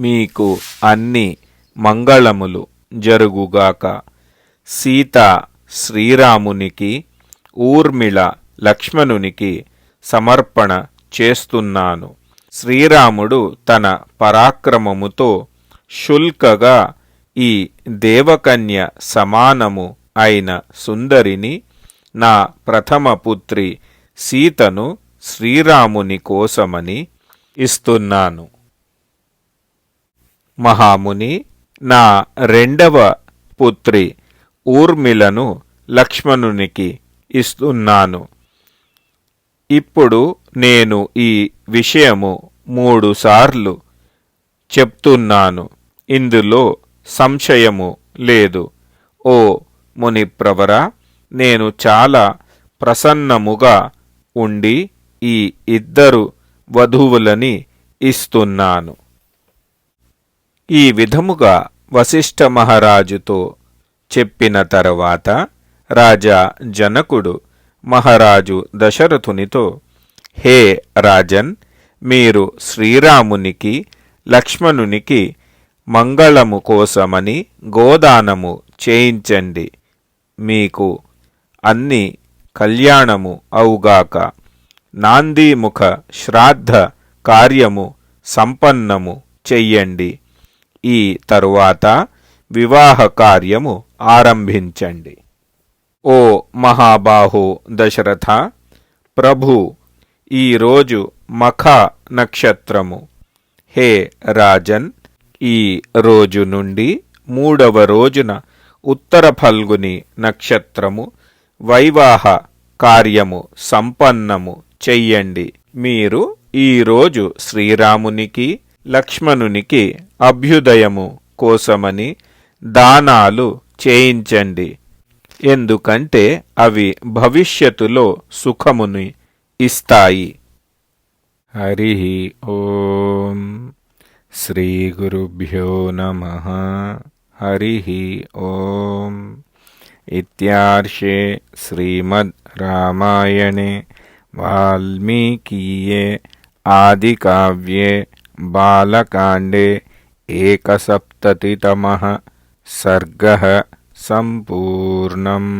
మీకు అన్ని మంగళములు జరుగుగాక. సీత శ్రీరామునికి ఊర్మిళ లక్ష్మణునికి సమర్పణ చేస్తున్నాను. శ్రీరాముడు తన పరాక్రమముతో శుల్కగా ఈ దేవకన్య సమానము అయిన సుందరిని నా ప్రథమ పుత్రి సీతను శ్రీరాముని కోసమని ఇస్తున్నాను. మహాముని నా రెండవ పుత్రి ఊర్మిళను లక్ష్మణునికి ఇస్తున్నాను. ఇప్పుడు నేను ఈ విషయము మూడుసార్లు చెప్తున్నాను. ఇందులో సంశయము లేదు. ఓ మునిప్రవర నేను చాలా ప్రసన్నముగా ఉండి ఈ ఇద్దరు వధువులని ఇస్తున్నాను. ఈ విధముగా వశిష్ఠ మహారాజుతో చెప్పిన తరువాత రాజా జనకుడు మహారాజు దశరథునితో హే రాజన్ మీరు శ్రీరామునికి లక్ష్మణునికి మంగళము కోసమని గోదానము చేయించండి. మీకు అన్ని కళ్యాణము అవుగాక నాందీముఖ శ్రాద్ధ కార్యము సంపన్నము చెయ్యండి. ఈ తరువాత వివాహ కార్యము ఆరంభించండి. ఓ మహాబాహు దశరథ ప్రభు ఈరోజు మఖ నక్షత్రము. హే రాజన్ ఈ రోజు నుండి మూడవ రోజున ఉత్తర ఫల్గుని నక్షత్రము వైవాహ కార్యము సంపన్నము చెయ్యండి. మీరు ఈరోజు శ్రీరామునికి లక్ష్మణునికి అభ్యుదయము కోసమని దానాలు చేయించండి. ఎందుకంటే అవి భవిష్యత్తులో సుఖముని ఇస్తాయి. హరి ఓం శ్రీ గురుభ్యో నమ. హరి ఓం. ఇత్యార్షే శ్రీమద్ రామాయణే వాల్మీకీయే ఆదికావ్యే బాలకాండే एकसप्ततितमः सर्गः सम्पूर्णम्